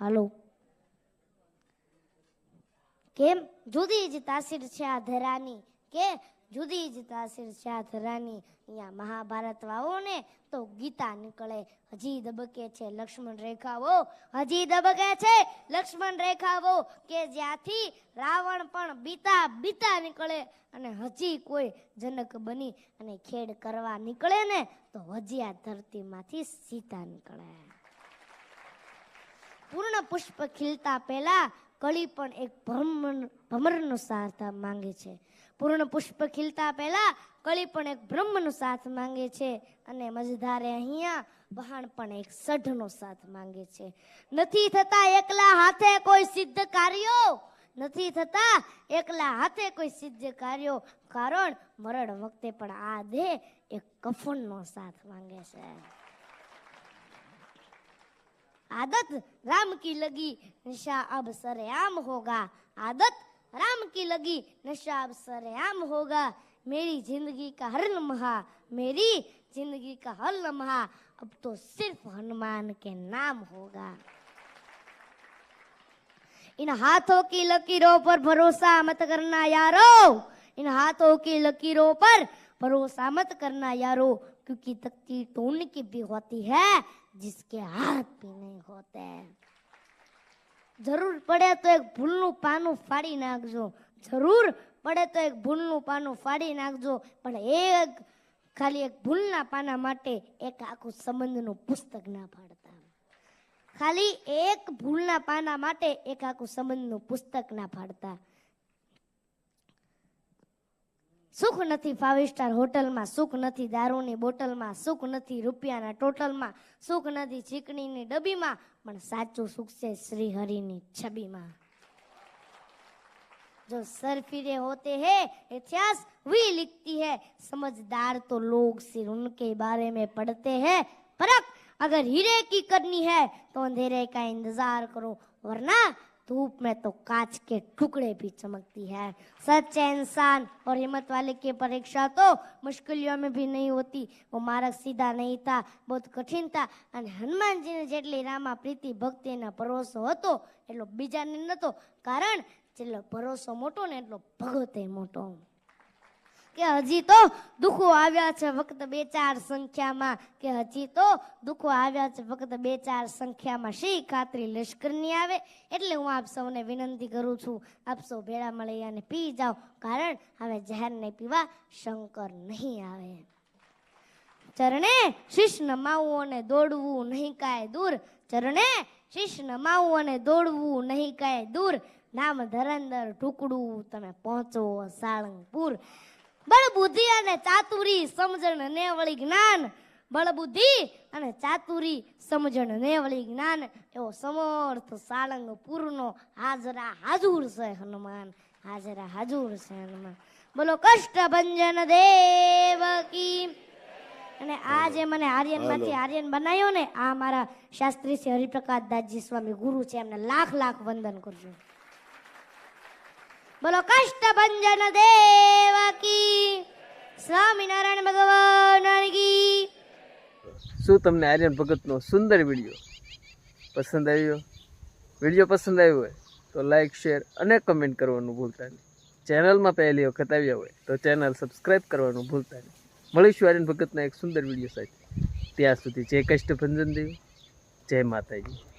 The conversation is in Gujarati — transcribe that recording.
હાલો. કેમ? જુદી જ તાસીર છે આ ધરાની. કે? જુદી જ તાસીર છે આ ધરાની. અહીંયા મહાભારત વાવો ને તો ગીતા નીકળે. હજી દબકે છે લક્ષ્મણ રેખાઓ. હજી દબકે છે લક્ષ્મણ રેખાઓ. કે જ્યાંથી રાવણ પણ બીતા બીતા નીકળે અને હજી કોઈ જનક બની અને ખેડ કરવા નીકળે ને તો હજી આ ધરતીમાંથી સીતા નીકળે. પૂર્ણ પુષ્પ ખીલતા પહેલા કળી પણ એક ભ્રમર ભમરનો સાથ માંગે છે. પૂર્ણ પુષ્પ ખીલતા પહેલા કળી પણ એક બ્રહ્મનો સાથ માંગે છે અને મજધારે અહીંયા વહાણ પણ એક સઢનો સાથ માંગે છે. નથી થતા એકલા હાથે કોઈ સિદ્ધ કાર્યો, નથી થતા એકલા હાથે કોઈ સિદ્ધ કાર્યો, કારણ મરણ વખતે પણ આ દેહ એક કફનનો સાથ માંગે છે. आदत राम की लगी, नशा अब सरेआम होगा। आदत राम की लगी, नशा अब सरेआम होगा। मेरी ज़िंदगी का हर लम्हा, मेरी ज़िंदगी का हर लम्हा, अब तो सिर्फ़ हनुमान के नाम होगा। इन हाथों की लकीरों पर भरोसा मत करना यारो। इन हाथों की लकीरों पर भरोसा मत करना यारो, क्योंकि तकदीर तो उनकी भी होती है। जिसके हाथ भी नहीं होते જરૂર પડે તો એક ભૂલનું પાનું ફાડી નાખજો જરૂર પડે તો એક ભૂલનું પાનું ફાડી નાખજો પણ એક ખાલી એક ભૂલના પાના માટે એક આખું સંબંધનું પુસ્તક ના ફાડતા ખાલી એક ભૂલના પાના માટે એક આખું સંબંધનું પુસ્તક ના ફાડતા સુખ નથી ફાઇવ સ્ટાર હોટલમાં સુખ નથી દારૂની બોટલમાં સુખ નથી રૂપિયાના ટોટલમાં સુખ નથી ચીકણીની ડબ્બીમાં પણ સાચું સુખ છે શ્રી હરિની છબીમાં जो सर फिरे होते हैं इतिहास वही लिखती है समझदार तो लोग सिर उनके बारे में पढ़ते हैं परख अगर हीरे की करनी है तो अंधेरे का इंतजार करो वरना धूप में तो कांच के टुकड़े भी चमकती है सच्चे इंसान और हिम्मत वाले की परीक्षा तो मुश्किलों में भी नहीं होती वो मार्ग सीधा नहीं था बहुत कठिन था અને હનુમાનજીને જેટલી રામા પ્રીતિ ભક્તિના ભરોસો હતો એટલો બીજાને નહોતો કારણ જેટલો ભરોસો મોટો ને એટલો ભગતે મોટો કે હજી તો દુઃખો આવ્યા છે ફક્ત બે ચાર સંખ્યામાં. કે હજી તો દુઃખો આવ્યા છે ફક્ત બે ચાર સંખ્યામાં. શી ખાતરી લશ્કરની આવે? એટલે હું આપ સૌને વિનંતી કરું છું, આપ સૌ ભેળા મળી અને પી જાઓ. કારણ હવે ઝેર નહીં પીવા શંકર નહીં આવે. ચરણે શીશ નમાવું અને દોડવું નહીં કાય દૂર. ચરણે શીશ નમાવું અને દોડવું નહીં કાય દૂર. નામ ધરંદર ઢુકડું તમે પહોંચો સાળંગપુર. બળ બુદ્ધિ અને ચાતુરી સમજણ ને વળી જ્ઞાન. બળ બુદ્ધિ અને ચાતુરી સમજણ ને વળી જ્ઞાન. એવો સમર્થ સાળંગપુરનો હાજરા હાજુર છે હનુમાન. હાજરા હાજુર છે હનુમાન. બોલો કષ્ટ ભંજન દેવ કી. અને આ જે મને આર્યનમાંથી આર્યન બનાવ્યો ને આ મારા શાસ્ત્રી શ્રી હરિપ્રકાશ દાસજી સ્વામી ગુરુ છે એમને લાખ લાખ વંદન કરજો. બોલો, કષ્ટ ભંજન દેવ કી? સ્વામિનારાયણ ભગવાન કી શું તમને આર્યન ભગતનો સુંદર વીડિયો પસંદ આવ્યો? વીડિયો પસંદ આવ્યો હોય તો લાઈક શેર અને કમેન્ટ કરવાનું ભૂલતા નહીં. ચેનલમાં પહેલી વખત આવ્યા હોય તો ચેનલ સબસ્ક્રાઈબ કરવાનું ભૂલતા નહીં. મળીશું આર્યન ભગતના એક સુંદર વીડિયો સાથે. ત્યાં સુધી જય કષ્ટ ભંજન દેવ, જય માતાજી.